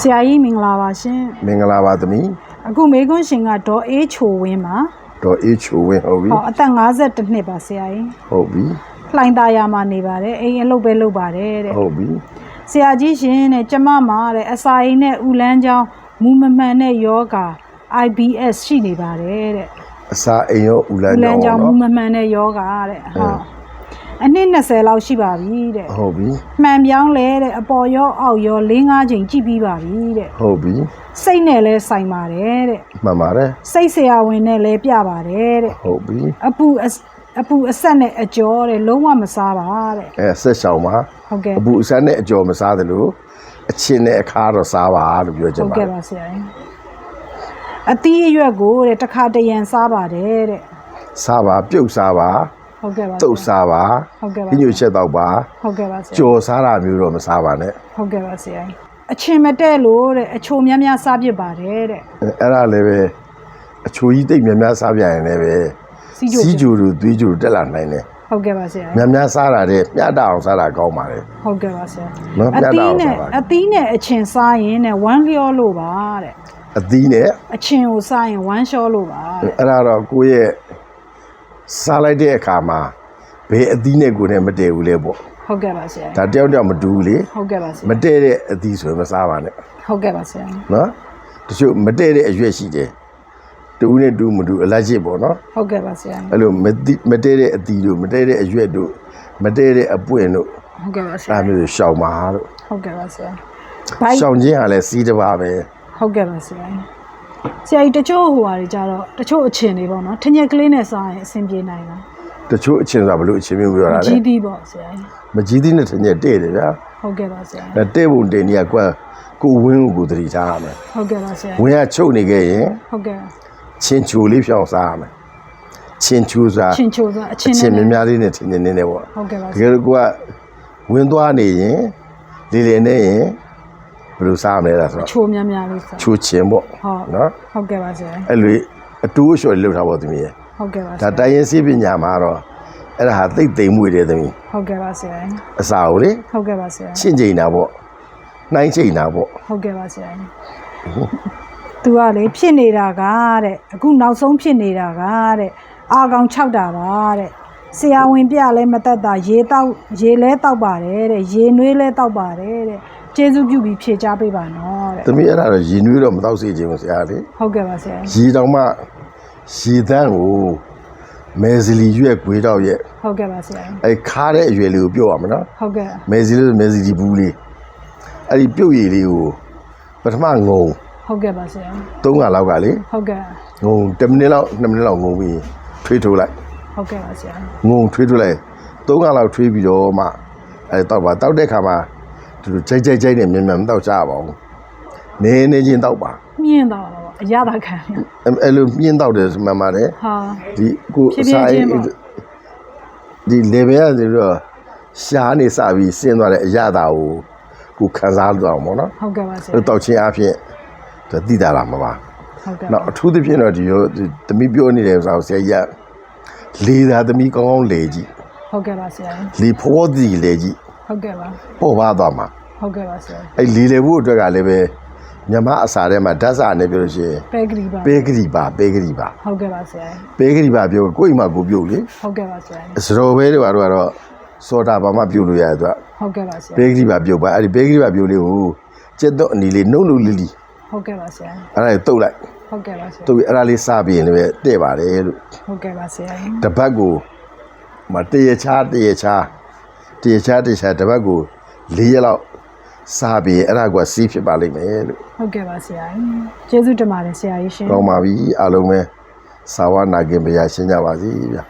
ဆရာကြီးမင်္ဂလာပါရှင်မင်္ဂလာပါသမီးအခုမေကွန်းရှင်ကဒေါ်အေးချိုဝင်းပါဒေါ်အေးချိုဝင်းဟုတ်ပြီဟောအသက်52နှစ်ပါဆရာကြီးဟုတ်ပြီလှိုင်သားရမှာနေပါတယ်အိမ်အလုပ်ပဲလုပ်ပါတယ်တဲ့ဟုတ်ပြီဆရာကြီးရှင်တဲ့ကျမမှာတဲ့အစာအိမ်နဲ့ဥလန်းချောင်းမူမမှန်တဲ့ယောဂါ IBS ရှိနေပါတယ်တဲ့အစာအိမ်ရောဦးလန်းဥလန်းချောကြောင်းင်းမူနော်မမှန်တဲ့ယောဂါတဲ့ဟုတ် အနည်း20လောက်ရှိပါပြီတဲ့ဟုတ်ပြီမှန်ပြောင်းလဲတဲ့အပေါ်ရောအောက်ရော၄၅ချိန်ကြည့်ပြီးပါပြီတဲ့ဟုတ်ပြီစိတ်နဲ့လဲဆိုင်ပါတယ်တဲ့မှန်ပါတယ်စိတ်ဆရာဝန်နဲ့လဲပြပါတယ်တဲ့ဟုတ်ပြီအပူအစအပူအဆက်နဲ့အကျော်တဲ့လုံးဝမစားပါတဲ့အဲဆက်ဆောင်ပါဟုတ်ကဲ့အပူအစမ်းနဲ့အကျော်မစားသလိုအချင်းနဲ့အခါတော့စားပါလို့ပြောချဟုင်တ်ပါကဲ့ပါဆရာကြီးအသီးအရွက်ကိုတဲ့တစ်ခါတရံစားပါတယ်တဲ့စားပါပြုတ်စားပါ ဟုတ်ကဲ့ပါတုတ်စားပါဟုတ်ကဲ့ပါညှို့ချက်တော့ပါဟုတ်ကဲ့ပါဆရာကြော်စားတာမျိုးတော့မစားပါနဲ့ဟုတ်ကဲ့ပါဆရာကြီးအချင်းမတဲ့လို့တဲ့အချိုများများစားပြစ်ပါတယ်တဲ့အဲအဲ့ဒါလည်းပဲအချိုကြီးတိတ်များများစားပြရင်လည်းပဲစီးကြိုစီးကြိုတို့သွေးကြိုတို့တက်လာနိုင်တယ်ဟုတ်ကဲ့ပါဆရာကြီးများများစားတာတဲ့မျှတအောင်စားတာကောင်းပါတယ်ဟုတ်ကဲ့ပါဆရာနော်အပြတ်သီးတော့နဲ့စားပါအသီးနဲ့အချင်းစားရင်တဲ့ဝမ်းလျောလို့ပါတဲ့အသီးနဲ့အချင်းကိုစားရင်ဝမ်းလျှောလို့ပါတဲ့အဲ့ဒါတော့ကိုယ့်ရဲ့ စားလိုက်တဲ့အခါမှာဘယ်အသီးနဲ့ကိုယ်နဲ့မတည့်ဘူးလေပေါ့ဟုတ်ကဲ့ပါဆရာကြီးဒါတယောက်တယောက်မတူဘူးလေဟုတ်ကဲ့ပါဆရာမတည့်တဲ့အသီးဆိုရင်မစားပါနဲ့ဟုတ်ကဲ့ပါဆရာနော်တချို့မတည့်တဲ့အရွက်ရှိတယ်တူနဲ့တူမတူအလက်ချစ်ပေါ့နော်ဟုတ်ကဲ့ပါဆရာအဲ့လိုမတိမတည့်တဲ့အသီးတို့မတည့်တဲ့အရွက်တို့မတည့်တဲ့အပွင့်တို့ဟုတ်ကဲ့ပါဆအဲ့ရာဒါမျိုးရှောင်ပါတို့ဟုတ်ကဲ့ပါဆရာဘိုက်ရှောင်ခြင်းဟာလည်းစီးတစ်ပါးပဲဟုတ်ကဲ့ပါဆရာ ဆရာကြီးတချို့ဟိုဟာတွေကြတော့တချို့အချင်းတွေပေါ့နော်ထညက်ကလေးနဲ့စားရင်အဆင်ပြေနိုင်လားတချို့အချင်းဆိုတာဘလို့အချင်းမျိုးပြောတာလဲကြီးသည်ပေါ့ဆရာကြီးမကြီးသီးနဲ့တညက်တဲ့တယ်ဗျာဟုတ်ကဲ့ပါဆရာအဲတဲ့ပုံတင်ကြီးကကွက်ကိုဝင်းကိုကိုသတိထားရမယ်ဟုတ်ကဲ့ပါဆရာဝင်းကချုပ်နေခဲ့ရင်ဟုတ်ကဲ့ချင်းချူလေးဖြောင်းစားရမယ်ချင်းချူစားချင်းချိုစားအအချင်းချင်းနဲ့များများလေးနဲ့ထင်းနေနေနေပေါ့ဟုတ်ကဲ့ပါတဆကရာယ်လို့ကိုကဝင်းသွားနေရင်လေလေနေရင် ဘယ်လိုစားမလဲလားဆိုတော့ချိုများများလေးစားချူချင်းပေါ့ဟုတ်နော်ဟုတ်ကဲ့ပါဆရာအဲ့လိုအတူအလျှော်လေးလောက်ထားဖို့သမီးရဲ့ဟုတ်ကဲ့ပါဆဒါရာတိုင်းရင်စီးပညာမှာတော့အဲ့ဒါဟာသိမ့်သိမ့်မှုတွေသမီးဟုတ်ကဲ့ပါဆရာအစာကိုလေဟုတ်ကဲ့ပါဆရာချင့်ချိန်တာပေါ့နှိုင်းချိန်တာပေါ့ဟုတ်ကဲ့ပါဆရာသူကလေဖြစ်နေတာကတဲ့အခုနောက်ဆုံးဖြစ်နေတာကတဲ့အာကောင်6တာပါတဲ့ဆရာဝန်ပြလဲမတက်တာရေတောက်ရေလဲတောက်ပါတယ်တဲ့ရေနွေးလဲတောက်ပါတယ်တဲ့ ကျေးဇူးပြုပြီးဖြေချပေးပါနော်တဲ့သမီးအဲ့ဒါတော့ရင်နွေးတော့မတော့စေချင်ဘူးဆရာလေဟုတ်ကဲ့ပါဆရာရေတောင်မှရေတန်းကိုမဲစလီရွက်ကွေးတော့ရဲ့ဟုတ်ကဲ့ပါဆရာအဲခါတဲ့အရွယ်လေးကိုပြောရမနော်ဟုတ်ကဲ့မဲစလီလို့မဲစလီဘူးလေးအဲ့ဒီပြုတ်ရည်လေးကိုပထမငုံဟုတ်ကဲ့ပါဆရာ၃ခါလောက်ကလေဟုတ်ကဲ့ငုံ10မိနစ်လောက်2မိနစ်လောက်ငုံပြီးထွေးထိုးလိုက်ဟုတ်ကဲ့ပါဆရာငုံထွေးထိုးလိုက်၃ခါလောက်ထွေးပြီးတော့မှအဲတောက်ပါတောက်တဲ့ခါမှာ သူတို့ကြိုက်ကြိုက်ကြိုက်နဲ့မြန်မြန်မတောက်ကြပါဘူးနေနေချင်းတောက်ပါမြင့်တော့တော့အရသာခံရအဲ့အဲ့လိုပြင်းတောက်တယ်မှန်ပါတယ်ဟာဒီကိုဖြည်းဖြည်းစာချင်းရေးပေါ့ဒီ level ကဆိုတော့ရှားနေစပြီးဆင်းသွားတဲ့အရာတာကိုကိုခံစားလို့တော့ဗောနော်ဟုတ်ကဲ့ပါဆရာအဲ့တောက်ချင်းအဖြစ်သူတိတာလာမှာပါဟုတ်ကဲ့နောက်အထူးသဖြင့်တော့ဒီရောဒီသမီးပြောနေတဲ့ဥစ္စာကိုဆရာကြီးကလေသာသမီးကောင်းကောင်းလေကြည့်ဟုတ်ကဲ့ပါဆရာလေဖောစီလေကြည့် ဟုတ်ကဲ့ပါပေါ်ပါသွားမှာဟုတ်ကဲ့ပါဆရာအဲ့လေလေဖို့အတွက်ကလည်းပဲမြမအစာထဲမှာဓာတ်စာနဲ့ပြောလို့ရှိရင်ပဲဂရီပါပဲဂရီပါပဲဂရီပါဟုတ်ကဲ့ပါဆရာပဲဂရီပါပြောကိုယ့်အိမ်မှာကိုပြုတ်လေဟုတ်ကဲ့ပါဆရာစတော်ပဲတွေကတော့ကတော့စောတာဘာမှပြုတ်လို့ရတယ်သူကဟုတ်ကဲ့ပါဆရာဘေဂရီပါပြုတ်ပါအဲ့ဒီဘေဂရီပါပြုတ်လေးကိုကျက်တော့အနီလေးနှုတ်လို့လီလီဟုတ်ကဲ့ပါဆရာအဲ့ဒါလေးတုတ်လိုက်ဟုတ်ကဲ့ပါဆရာတုတ်ပြီးအဲ့ဒါလေးစပြီးရင်လည်းတဲ့ပါတယ်လို့ဟုတ်ကဲ့ပါဆရာတပတ်ကိုမတရချားတရချား တရချားတရချားတပတ်ကို၄ရက်လောက်စပြီးအဲ့ဒါကစီးဖြစ်ပါလိမ့်မယ်လို့ဟုတ်ကဲ့ပါဆရာကျေးဇူးတင်ပါတယ်ဆရာကြီးရှင်ကောင်းပါပြီအားလုံးပဲစာဝနာခင်ဗျာရှင်းကြပါစီဗျာ